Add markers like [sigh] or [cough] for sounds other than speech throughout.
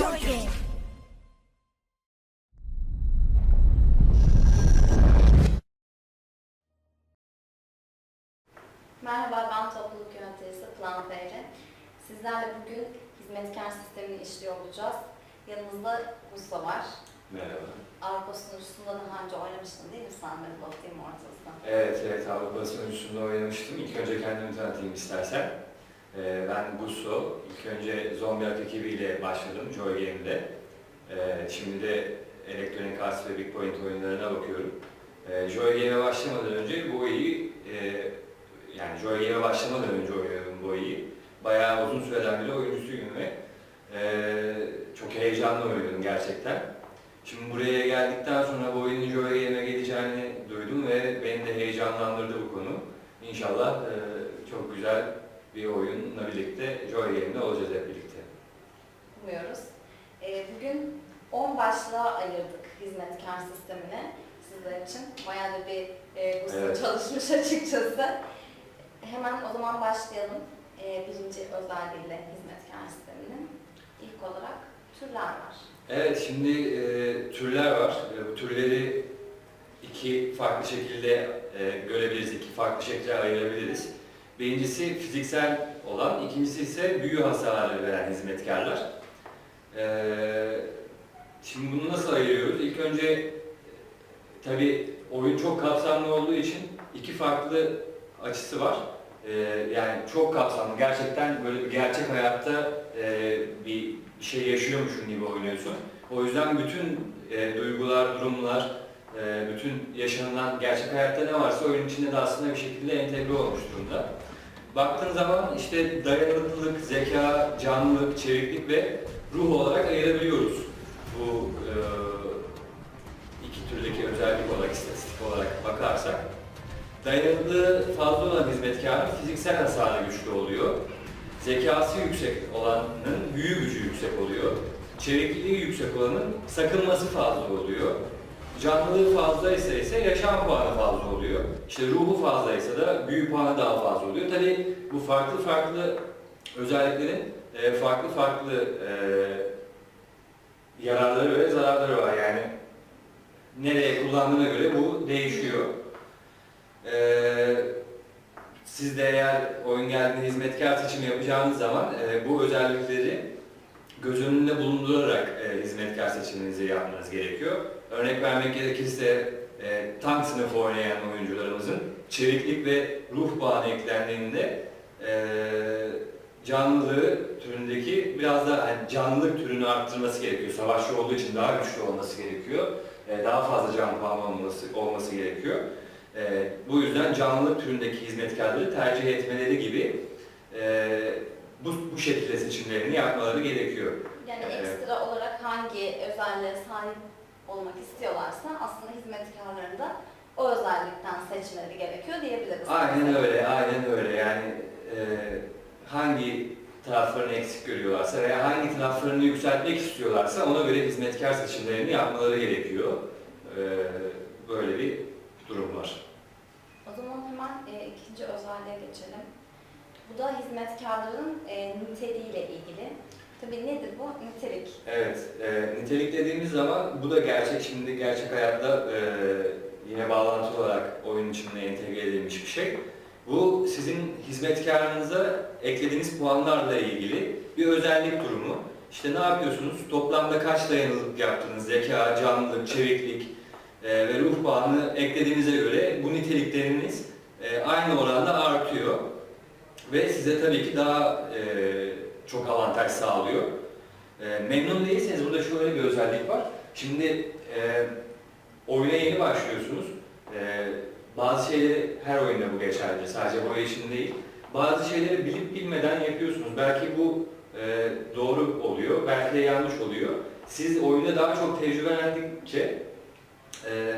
Game. Merhaba, ben topluluk yöneticisi Plan Feyre. Sizlerle bugün hizmetkar sistemini işliyor olacağız. Yanımızda Musa var. Merhaba. Avrupa sunucusunda daha önce oynamıştın değil mi sen Medal of the Immortals'da? Evet, evet Avrupa sunucusunda oynamıştım. İlk önce kendimi tanıtayım istersen. Ee, ben Busso. İlk önce Zombi Ark ekibiyle başladım Joy Game'de. Ee, şimdi de Electronic Arts ve Big Point oyunlarına bakıyorum. Ee, Joy Game'e başlamadan önce bu oyunu, e, yani Joy Game'e başlamadan önce oynuyordum bu oyunu. Bayağı uzun süreden beri oyuncusuydum ve e, çok heyecanlı oynuyordum gerçekten. Şimdi buraya geldikten sonra bu oyunun Joy Game'e geleceğini duydum ve beni de heyecanlandırdı bu konu. İnşallah e, çok güzel bir oyunla birlikte Joy Game'de olacağız hep birlikte. Umuyoruz. Ee, bugün 10 başlığa ayırdık hizmetkar sistemini sizler için. Bayağı da bir e, bu Evet. çalışmış [laughs] açıkçası. Hemen o zaman başlayalım. Ee, birinci özelliğiyle hizmetkar sisteminin. İlk olarak türler var. Evet, şimdi e, türler var. E, bu türleri iki farklı şekilde e, görebiliriz, iki farklı şekilde ayırabiliriz. Birincisi fiziksel olan, ikincisi ise büyü hasarı veren hizmetkarlar. E, şimdi bunu nasıl ayırıyoruz? İlk önce tabi oyun çok kapsamlı olduğu için iki farklı açısı var. E, yani çok kapsamlı, gerçekten böyle bir gerçek hayatta e, bir şey yaşıyormuşsun gibi oynuyorsun. O yüzden bütün e, duygular, durumlar, e, bütün yaşanılan gerçek hayatta ne varsa oyunun içinde de aslında bir şekilde entegre olmuş durumda. Baktığın zaman işte dayanıklılık, zeka, canlılık, çeviklik ve ruh olarak ayırabiliyoruz. Bu e, iki türdeki özellik olarak, istatistik olarak bakarsak. Dayanıklılığı fazla olan hizmetkarın fiziksel hasarı güçlü oluyor. Zekası yüksek olanın büyü gücü yüksek oluyor. Çevikliği yüksek olanın sakınması fazla oluyor. Canlılığı fazla ise ise yaşam puanı fazla oluyor. İşte ruhu fazla ise de büyü puanı daha fazla oluyor. Tabi bu farklı farklı özelliklerin e, farklı farklı e, yararları ve zararları var. Yani nereye kullandığına göre bu değişiyor. Ee, siz de eğer oyun geldiğinde hizmetkar seçimi yapacağınız zaman e, bu özellikleri göz önünde bulundurarak e, hizmetkar seçiminizi yapmanız gerekiyor. Örnek vermek gerekirse e, tank sınıfı oynayan oyuncularımızın çeviklik ve ruh puanı eklendiğinde e, canlılığı türündeki biraz daha hani canlılık türünü arttırması gerekiyor. Savaşçı olduğu için daha güçlü olması gerekiyor. E, daha fazla can puanı olması, olması gerekiyor. E, bu yüzden canlılık türündeki hizmetkarları tercih etmeleri gibi e, bu, bu şekilde seçimlerini yapmaları gerekiyor. Yani ekstra olarak hangi özelliğe sahip olmak istiyorlarsa aslında hizmetkarların da o özellikten seçmeleri gerekiyor diyebiliriz. Aynen öyle, aynen öyle. Yani e, hangi taraflarını eksik görüyorlarsa veya hangi taraflarını yükseltmek istiyorlarsa ona göre hizmetkar seçimlerini yapmaları gerekiyor. E, böyle bir durum var. O zaman hemen e, ikinci özelliğe geçelim. Bu da hizmetkarların e, niteliğiyle ilgili. Tabii nedir bu? Nitelik. Evet, e, nitelik dediğimiz zaman bu da gerçek şimdi gerçek hayatta e, yine bağlantılı olarak oyun içinde entegre edilmiş bir şey. Bu sizin hizmetkarınıza eklediğiniz puanlarla ilgili bir özellik durumu. İşte ne yapıyorsunuz? Toplamda kaç dayanıklılık yaptınız? Zeka, canlılık, çeviklik e, ve ruh puanı eklediğinize göre bu nitelikleriniz e, aynı oranda artıyor. Ve size tabii ki daha e, çok avantaj sağlıyor. E, memnun değilseniz burada şöyle bir özellik var. Şimdi e, oyuna yeni başlıyorsunuz. E, bazı şeyleri her oyunda bu geçerli. Sadece bu oyun için değil. Bazı şeyleri bilip bilmeden yapıyorsunuz. Belki bu e, doğru oluyor, belki de yanlış oluyor. Siz oyunda daha çok tecrübelendikçe e,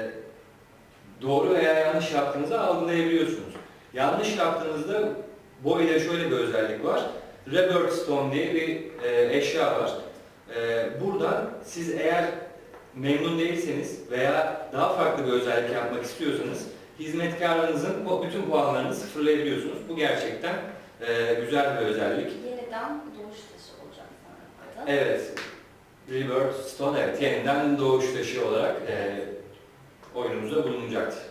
doğru veya yanlış yaptığınızı algılayabiliyorsunuz. Yanlış yaptığınızda bu oyunda şöyle bir özellik var. Rebirth Stone diye bir e, eşya var. E, buradan siz eğer memnun değilseniz veya daha farklı bir özellik yapmak istiyorsanız hizmetkarlarınızın bütün puanlarını sıfırlayabiliyorsunuz. Bu gerçekten e, güzel bir özellik. Yeniden doğuş taşı olacak. Evet. Rebirth Stone evet yeniden doğuş taşı olarak e, oyunumuzda bulunacaktır.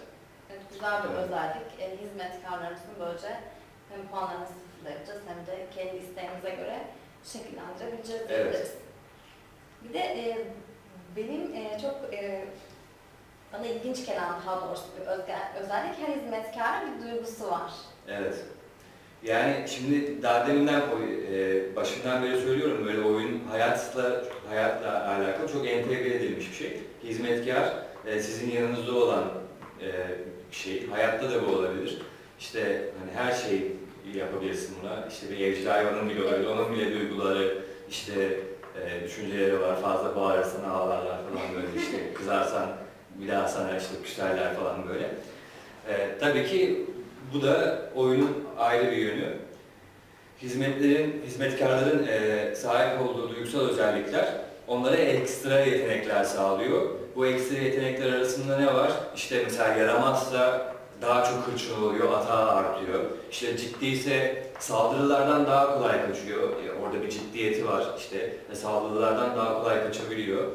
Evet, güzel bir özellik. E, hizmetkarlarımızın böylece hem puanlarını sıfırlayacağız hem de kendi isteğimize göre şekillendirebileceğiz Evet. diyebiliriz. Bir de e, benim e, çok e, bana ilginç gelen daha doğrusu bir özge- özellik her hizmetkarın bir duygusu var. Evet. Yani şimdi daha deminden e, başından beri söylüyorum böyle oyun hayatla hayatla alakalı çok entegre edilmiş bir şey. Hizmetkar e, sizin yanınızda olan e, şey. Hayatta da bu olabilir. İşte hani her şeyi yapabilirsin buna. İşte bir evcil hayvanın bile olabilir. Onun bile duyguları, işte e, düşünceleri var. Fazla bağırırsan ağlarlar falan böyle işte [laughs] kızarsan bir daha sana işte küserler falan böyle. E, tabii ki bu da oyunun ayrı bir yönü. Hizmetlerin, hizmetkarların e, sahip olduğu duygusal özellikler onlara ekstra yetenekler sağlıyor. Bu ekstra yetenekler arasında ne var? İşte mesela yaramazsa daha çok hırçın oluyor, atağı artıyor. İşte ciddiyse saldırılardan daha kolay kaçıyor. E, orada bir ciddiyeti var işte. Ve saldırılardan daha kolay kaçabiliyor.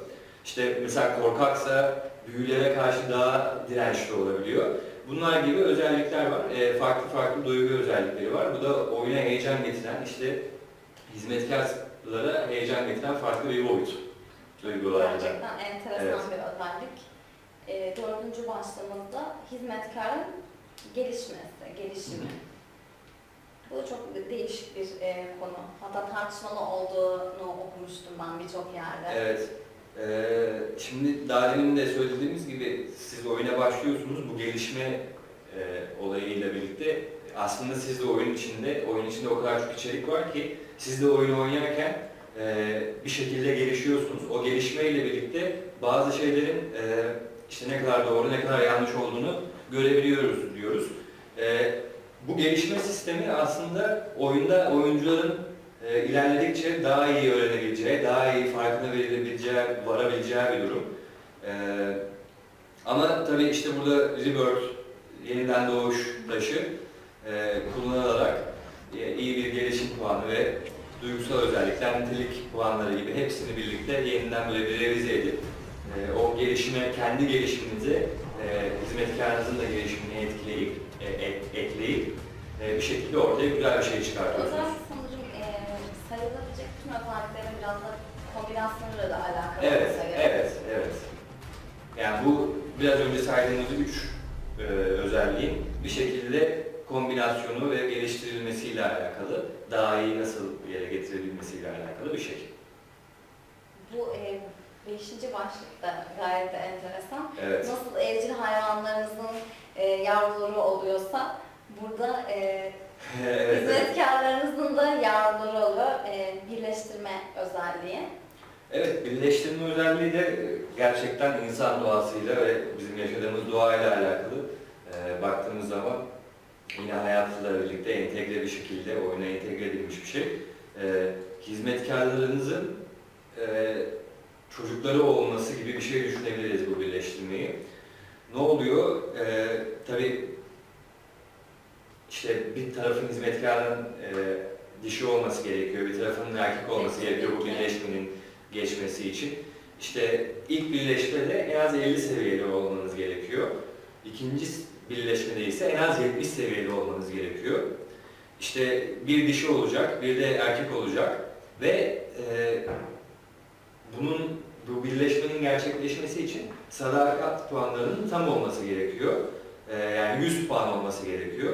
İşte mesela korkaksa büyülere karşı daha dirençli olabiliyor. Bunlar gibi özellikler var. E, farklı farklı duygu özellikleri var. Bu da oyuna heyecan getiren, işte hizmetkarlara heyecan getiren farklı bir boyut duygularda. Gerçekten enteresan Evet. bir özellik. E, dördüncü başlığımızda hizmetkarın gelişmesi, gelişimi. Bu çok değişik bir e, konu. Hatta tartışmalı olduğunu okumuştum ben birçok yerde. Evet. Ee, şimdi daha demin de söylediğimiz gibi siz oyuna başlıyorsunuz. Bu gelişme e, olayıyla birlikte aslında siz de oyun içinde, oyun içinde o kadar çok içerik var ki siz de oyunu oynarken e, bir şekilde gelişiyorsunuz. O gelişmeyle birlikte bazı şeylerin e, işte ne kadar doğru, ne kadar yanlış olduğunu görebiliyoruz diyoruz. E, bu gelişme sistemi aslında oyunda oyuncuların e, ilerledikçe daha iyi öğrenebileceği, daha iyi farkına verilebileceği, varabileceği bir durum. E, ama tabii işte burada Rebirth, yeniden doğuş taşı e, kullanılarak e, iyi bir gelişim puanı ve duygusal özellikler, nitelik puanları gibi hepsini birlikte yeniden böyle bir revize edip e, o gelişime, kendi gelişiminize e, hizmetkarınızın da gelişimini etkileyip, e, ek- ekleyip e, bir şekilde ortaya güzel bir şey çıkartıyorsunuz. Özellikle sanırım e, sayılabilecek tüm özelliklerin biraz da kombinasyonuyla da alakalı Evet, evet, evet. Yani bu biraz önce saydığımız üç e, özelliğin bir şekilde kombinasyonu ve geliştirilmesiyle alakalı, daha iyi nasıl bir yere getirebilmesiyle alakalı bir şey. Bu e, beşinci başlık da gayet de enteresan. Evet, Nasıl evcil hayvanlarınızın e, yavruları oluyorsa burada e, [laughs] evet, evet. hizmetkarlarınızın da yavruları oluyor. E, birleştirme özelliği. Evet, birleştirme özelliği de e, gerçekten insan doğasıyla ve bizim yaşadığımız doğayla alakalı e, baktığımız zaman yine hayatla birlikte entegre bir şekilde oyuna entegre edilmiş bir şey. E, hizmetkarlarınızın e, çocukları olması gibi bir şey düşünebiliriz bu birleştirmeyi. Ne oluyor? E, tabii işte bir tarafın hizmetkarın e, dişi olması gerekiyor, bir tarafının erkek olması gerekiyor bu birleşmenin geçmesi için. İşte ilk birleşmede en az 50 seviyeli olmanız gerekiyor. İkinci birleşmede ise en az 70 seviyeli olmanız gerekiyor. İşte bir dişi olacak, bir de erkek olacak ve e, bunun bu birleşmenin gerçekleşmesi için sadakat puanlarının tam olması gerekiyor. E, yani 100 puan olması gerekiyor.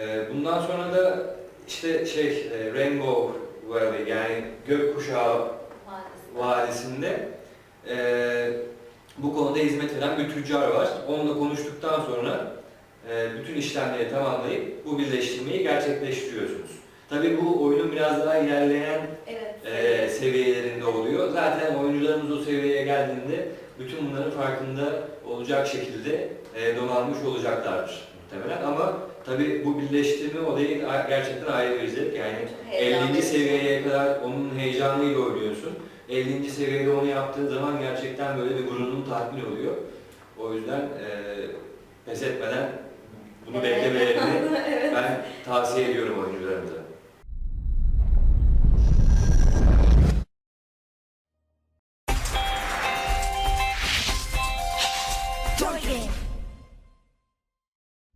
E, bundan sonra da işte şey e, Rainbow Valley yani gökkuşağı. Vadisi'nde eee, bu konuda hizmet veren bir tüccar var. Onunla konuştuktan sonra eee, bütün işlemleri tamamlayıp bu birleştirmeyi gerçekleştiriyorsunuz. Tabii bu oyunun biraz daha ilerleyen Evet. Eee, seviyelerinde oluyor. Zaten oyuncularımız o seviyeye geldiğinde bütün bunların farkında olacak şekilde eee, donanmış olacaklardır muhtemelen. Ama tabii bu birleştirme olayı gerçekten ayrı bir zevk. Yani Çok heyecan 50. verici. seviyeye kadar onun heyecanıyla oynuyorsun. 50. seviyede onu yaptığın zaman gerçekten böyle bir gururun tatmin oluyor. O yüzden eee pes etmeden bunu Evet. beklemelerini [laughs] evet. ben tavsiye ediyorum oyuncularımıza.